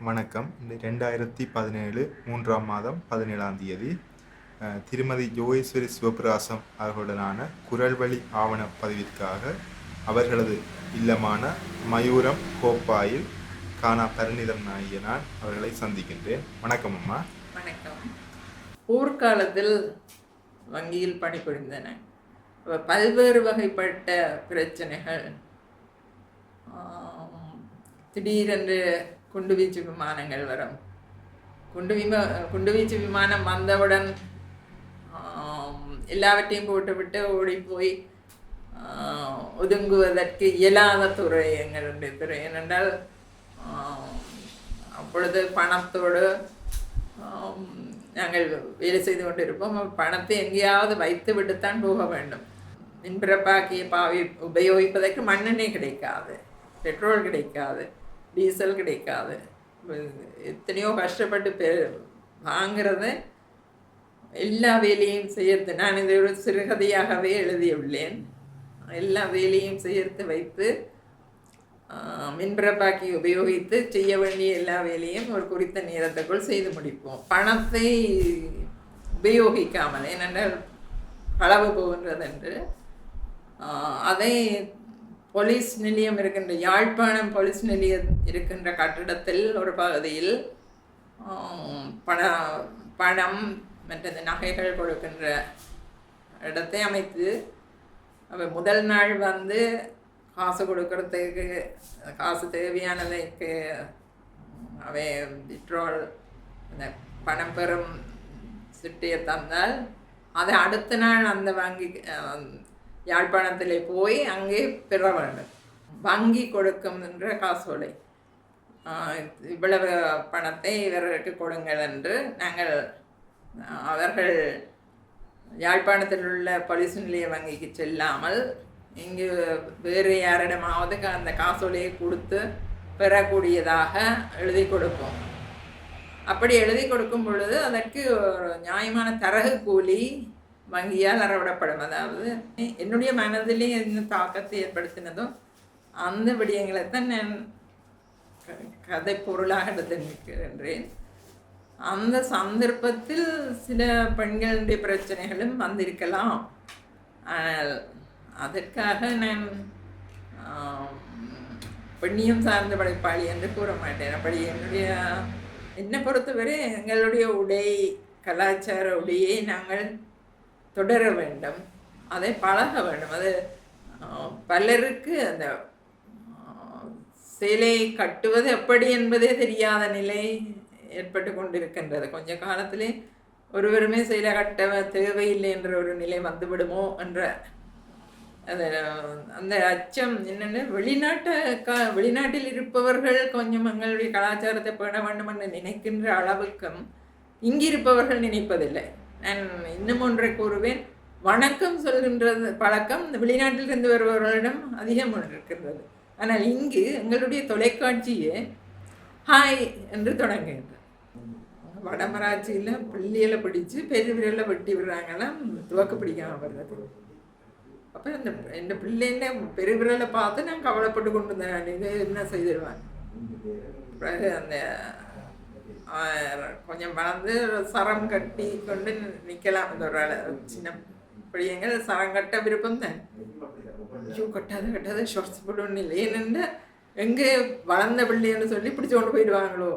வணக்கம். இந்த ரெண்டாயிரத்தி பதினேழு மூன்றாம் மாதம் பதினேழாம் தேதி. திருமதி ஜோகேஸ்வரி சிவபிராசம் அவர்களுடனான குரல் வழி ஆவண பதிவிற்காக அவர்களது இல்லமான மயூரம் கோப்பாயில் காணா பரிணிதம் நாயிய நான் அவர்களை சந்திக்கின்றேன். வணக்கம் அம்மா. வணக்கம். போர்க்காலத்தில் வங்கியில் பணிபுரிந்தன. பல்வேறு வகைப்பட்ட பிரச்சனைகள். திடீரென்று குண்டுவீச்சு விமானங்கள் வரும். குண்டு விமா குண்டுவீச்சு விமானம் வந்தவுடன் எல்லாவற்றையும் போட்டுவிட்டு ஓடி போய் ஒதுங்குவதற்கு இயலாத துறை எங்களுடைய துறை. ஏனென்றால் அப்பொழுது பணத்தோடு நாங்கள் வேலை செய்து கொண்டிருப்போம். பணத்தை எங்கேயாவது வைத்து விட்டுத்தான் போக வேண்டும். மின்பிறப்பாக்கிய பாவி உபயோகிப்பதற்கு மண்ணெண்ணெய் கிடைக்காது பெட்ரோல் கிடைக்காது. டீசல் கிடைக்காது. எத்தனையோ கஷ்டப்பட்டு பெ வாங்கிறத எல்லா வேலையும் செய்யறது நான் இதை ஒரு சிறுகதையாகவே எழுதியுள்ளேன். எல்லா வேலையும் சேர்த்து வைத்து ஆஹ், மின்பிறப்பாக்கி உபயோகித்து செய்ய வேண்டிய எல்லா வேலையும் ஒரு குறித்த நேரத்துக்குள் செய்து முடிப்போம். பணத்தை உபயோகிக்காமல் ஏனென்றால் களவு போகின்றது என்று அதை போலீஸ் நிலையம் இருக்கின்ற யாழ்ப்பாணம் போலீஸ் நிலையம் இருக்கின்ற கட்டிடத்தில் ஒரு பகுதியில் பண பணம் மற்றது நகைகள் கொடுக்கின்ற இடத்தை அமைத்து அவ முதல் நாள் வந்து காசு கொடுக்கறதுக்கு காசு தேவையானதைக்கு அவை விட்ரோல் அந்த பணம் பெறும் சிட்டியை தந்தால் அதை அடுத்த நாள் அந்த வங்கி யாழ்ப்பாணத்திலே போய் அங்கே பெற வேண்டும் வங்கி கொடுக்கும் என்ற காசோலை. இவ்வளவு பணத்தை இவர்களுக்கு கொடுங்கள் என்று நாங்கள் அவர்கள் யாழ்ப்பாணத்தில் உள்ள போலீஸ் நிலைய வங்கிக்கு செல்லாமல் இங்கு வேறு யாரிடமாவது க- அந்த காசோலையை கொடுத்து பெறக்கூடியதாக எழுதி கொடுப்போம். அப்படி எழுதி கொடுக்கும் பொழுது அதற்கு ஒரு நியாயமான தரகு கூலி வங்கியால் அறவிடப்படும். அதாவது என்னுடைய மனதிலே என்ன தாக்கத்தை ஏற்படுத்தினதோ அந்த விடயங்களைத்தான் நான் க- கதை பொருளாக எடுத்து நிற்கின்றேன் அந்த சந்தர்ப்பத்தில் சில பெண்களுடைய பிரச்சனைகளும் வந்திருக்கலாம். ஆனால் அதற்காக நான் பெண்ணியம் சார்ந்த படைப்பாளி என்று கூற மாட்டேன். அப்படி என்னுடைய என்னை பொறுத்தவரை எங்களுடைய உடை கலாச்சார உடையை நாங்கள் தொடர வேண்டும். அதை பழக வேண்டும். அது பலருக்கு அந்த சிலை கட்டுவது எப்படி என்பதே தெரியாத நிலை ஏற்பட்டு கொண்டிருக்கின்றது. கொஞ்ச காலத்திலே ஒருவருமே சிலை கட்ட தேவையில்லை என்ற ஒரு நிலை வந்துவிடுமோ என்ற அந்த அந்த அச்சம் என்னென்ன வெளிநாட்டு க வெளிநாட்டில் இருப்பவர்கள் கொஞ்சம் எங்களுடைய கலாச்சாரத்தை பேண வேண்டும் என்று நினைக்கின்ற அளவுக்கும் இங்கிருப்பவர்கள் நினைப்பதில்லை. நான் இன்னும் ஒன்றை கூறுவேன். வணக்கம் சொல்கின்றது பழக்கம் இந்த வெளிநாட்டிலிருந்து வருபவர்களிடம் அதிகம் இருக்கின்றது ஆனால் இங்கு எங்களுடைய தொலைக்காட்சியே ஹாய் என்று தொடங்குகின்றது வடமராட்சியில் பிள்ளைகளை பிடிச்சு பெரிய விரலில் வெட்டி விடுறாங்கலாம் துவக்க பிடிக்காம வர்றது அப்போ இந்த இந்த பிள்ளைங்க பெருவிரலை பார்த்து நான் கவலைப்பட்டு கொண்டு இருந்தேன் இது என்ன செய்திருவேன் பிறகு அந்த கொஞ்சம் வளர்ந்து சரம் கட்டி கொண்டு நிற்கலாம் இந்த ஒரு சின்ன பிள்ளைங்க சரம் கட்ட விருப்பம் தான். ஐயோ கட்டாத கட்டாத ஷார்ட்ஸ் போடணும் ஒன்றும் இல்லை எங்கே வளர்ந்த பிள்ளைன்னு சொல்லி பிடிச்சு கொண்டு போயிடுவாங்களோ?